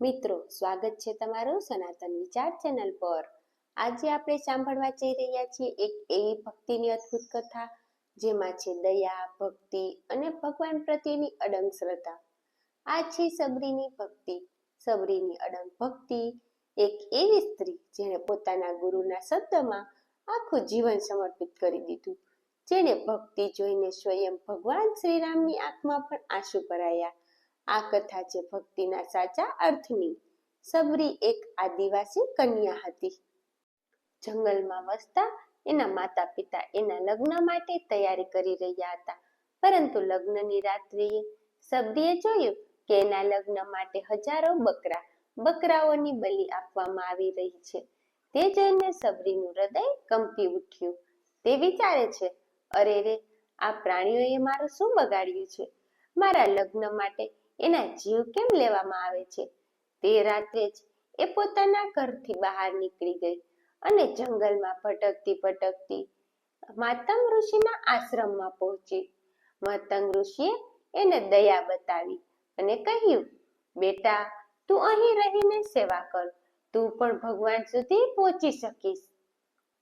મિત્રો, સ્વાગત છે તમારું સનાતન વિચાર ચેનલ પર. આજે આપણે સાંભળવા જઈ રહ્યા છીએ એક એવી ભક્તિની અદ્ભુત કથા, જેમાં છે દયા, ભક્તિ અને ભગવાન પ્રત્યેની અડંગ શ્રદ્ધા. આ છે સબરીની ભક્તિ. સબરીની અડંગ ભક્તિ એક એવી સ્ત્રી જેણે પોતાના ગુરુના શબ્દમાં આખું જીવન સમર્પિત કરી દીધું. જેણે ભક્તિ જોઈને સ્વયં ભગવાન શ્રીરામની આંખમાં પણ આંસુ ભરાયા. આ કથા છે ભક્તિના સાચા અર્થની સબરી એક આદિવાસી કન્યા હતી. જંગલમાં વસતા એના માતા પિતા એના લગ્ન માટે તૈયારી કરી રહ્યા હતા. પરંતુ લગ્નની રાત્રિએ સબરીએ જોયું કે એના લગ્ન માટે હજારો બકરા, બકરાઓની બલિ આપવામાં આવી રહી છે. તે જોઈને સબરીનું હૃદય કંપી ઉઠ્યું. તે વિચારે છે, અરે રે, આ પ્રાણીઓએ મારું શું બગાડ્યું છે? મારા લગ્ન માટે એના જીવ કેમ લેવામાં આવે છે? તે રાત્રે જ એ પોતાના ઘરથી બહાર નીકળી ગઈ અને જંગલમાં ભટકતી ભટકતી માતંગ ઋષિના આશ્રમમાં પહોંચી. માતંગ ઋષિએ એને દયા બતાવી અને કહ્યું, બેટા, તું અહીં રહીને સેવા કર. તું પણ ભગવાન સુધી પહોંચી શકીશ.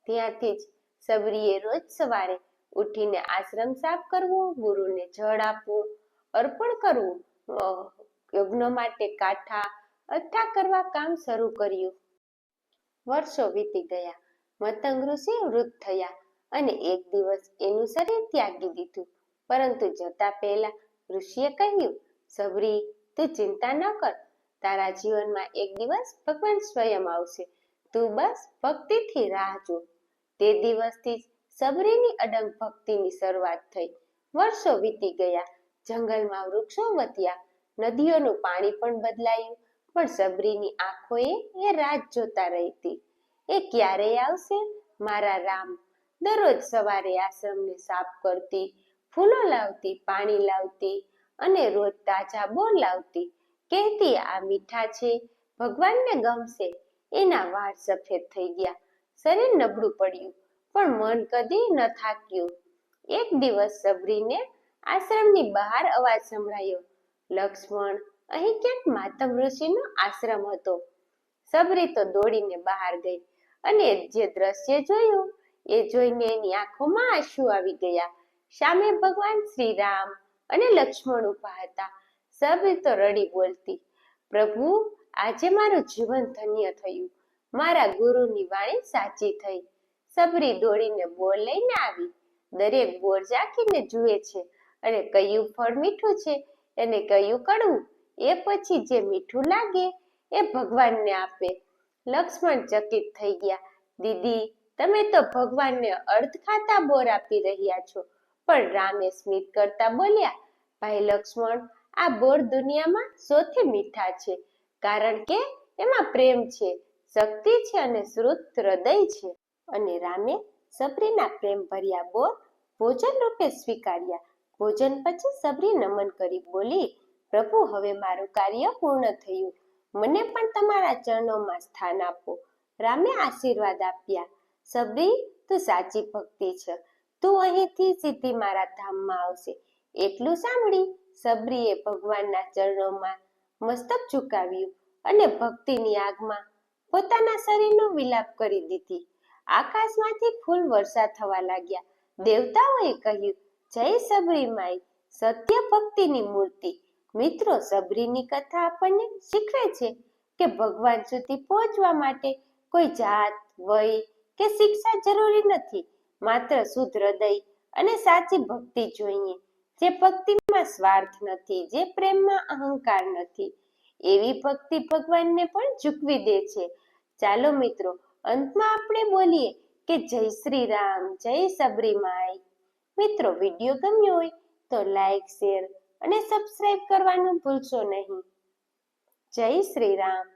ત્યાંથી જ સબરીએ રોજ સવારે ઉઠીને આશ્રમ સાફ કરવો, ગુરુને જળ આપવું, અર્પણ કરવું યજ્ઞ માટે કાઠા અઠ્ઠા કરવા કામ શરૂ કર્યું. વર્ષો વીતી ગયા, મતંગ ઋષિ વૃદ્ધ થયા અને એક દિવસ એનું શરીર ત્યાગી દીધું. પરંતુ જતા પહેલા ઋષિએ કહ્યું, સબરી, તું ચિંતા ન કર. તારા જીવનમાં એક દિવસ ભગવાન સ્વયં આવશે. તું બસ ભક્તિથી રાહ જો તે દિવસથી જ સબરીની અડંગ ભક્તિની શરૂઆત થઈ. વર્ષો વીતી ગયા જંગલમાં વૃક્ષો વધ્યા. નદીઓનું પાણી પણ બદલાયું, પણ સબરીની આંખોએ એ રાત જોતા રહેતી એ ક્યારે આવશે? મારા રામ, દરરોજ સવારે આશ્રમને સાફ કરતી, ફૂલો લાવતી, પાણી લાવતી અને રોજ તાજા બોર લાવતી. કહેતી, આ મીઠા છે, ભગવાનને ગમશે. એના વાળ સફેદ થઈ ગયા. શરીર નબળું પડ્યું, પણ મન કદી ન થાક્યું. એક દિવસ સબરીને આશ્રમની બહાર અવાજ સંભળાયો. લક્ષ્મણ, અહીં ક્યાંક માતમ ઋષિનો આશ્રમ હતો. સબરી તો દોડીને બહાર ગઈ અને જે દ્રશ્ય જોયું એ જોઈને એની આંખોમાં આંસુ આવી ગયા. સામે ભગવાન શ્રી રામ અને લક્ષ્મણ ઊભા હતા. સબરી તો રડી બોલતી, પ્રભુ, આજે મારું જીવન ધન્ય થયું. મારા ગુરુની વાણી સાચી થઈ. સબરી દોડીને બોર લઈને આવી. દરેક બોર જાકીને જુએ છે અને કયું ફળ મીઠું છે અને કયું કડવું? એ પછી જે મીઠું લાગે એ ભગવાનને આપે. લક્ષ્મણ ચકિત થઈ ગયા. દીદી, તમે તો ભગવાનને અર્ધ ખાતા બોર આપી રહ્યા છો. પણ રામે સ્મિત કરતા બોલ્યા, ભાઈ લક્ષ્મણ, આ બોર દુનિયામાં સૌથી મીઠા છે. કારણ કે એમાં પ્રેમ છે, શક્તિ છે અને શ્રુત હૃદય છે. અને રામે સબરીના પ્રેમ ભર્યા બોર ભોજન રૂપે સ્વીકાર્યા. ભોજન પછી સબરી નમન કરી બોલી, પ્રભુ, હવે મારું કાર્ય પૂર્ણ થયું. મને પણ તમારા ચરણોમાં સ્થાન આપો. રામે આશીર્વાદ આપ્યા. સબરી, તું સાચી ભક્તિ છે. તું અહીંથી સીધી મારા ધામમાં આવશે. એટલું સાંભળી સબરીએ ભગવાનના ચરણોમાં મસ્તક ઝુકાવ્યું અને ભક્તિની આગમાં પોતાના શરીરનો વિલાપ કરી દીધી. આકાશમાંથી ફૂલ વર્ષા થવા લાગ્યા. દેવતાઓએ કહ્યું જય સબરી માઈ સત્ય ભક્તિની મૂર્તિ. મિત્રો, સબરીની કથા આપણને શીખવે છે કે ભગવાન સુધી પહોંચવા માટે કોઈ જાત, વય કે શિક્ષા જરૂરી નથી. માત્ર શુદ્ધ હૃદય અને સાચી ભક્તિ જોઈએ. જે ભક્તિમાં સ્વાર્થ નથી, જે પ્રેમમાં અહંકાર નથી. એવી ભક્તિ ભગવાનને પણ ઝૂકવી દે છે. ચાલો મિત્રો, અંતમાં આપણે બોલીએ કે જય શ્રી રામ, જય સબરી માઈ મિત્રો વીડિયો ગમ્યો હોય તો લાઈક શેર અને સબસ્ક્રાઇબ કરવાનું ભૂલશો નહીં. જય શ્રી રામ.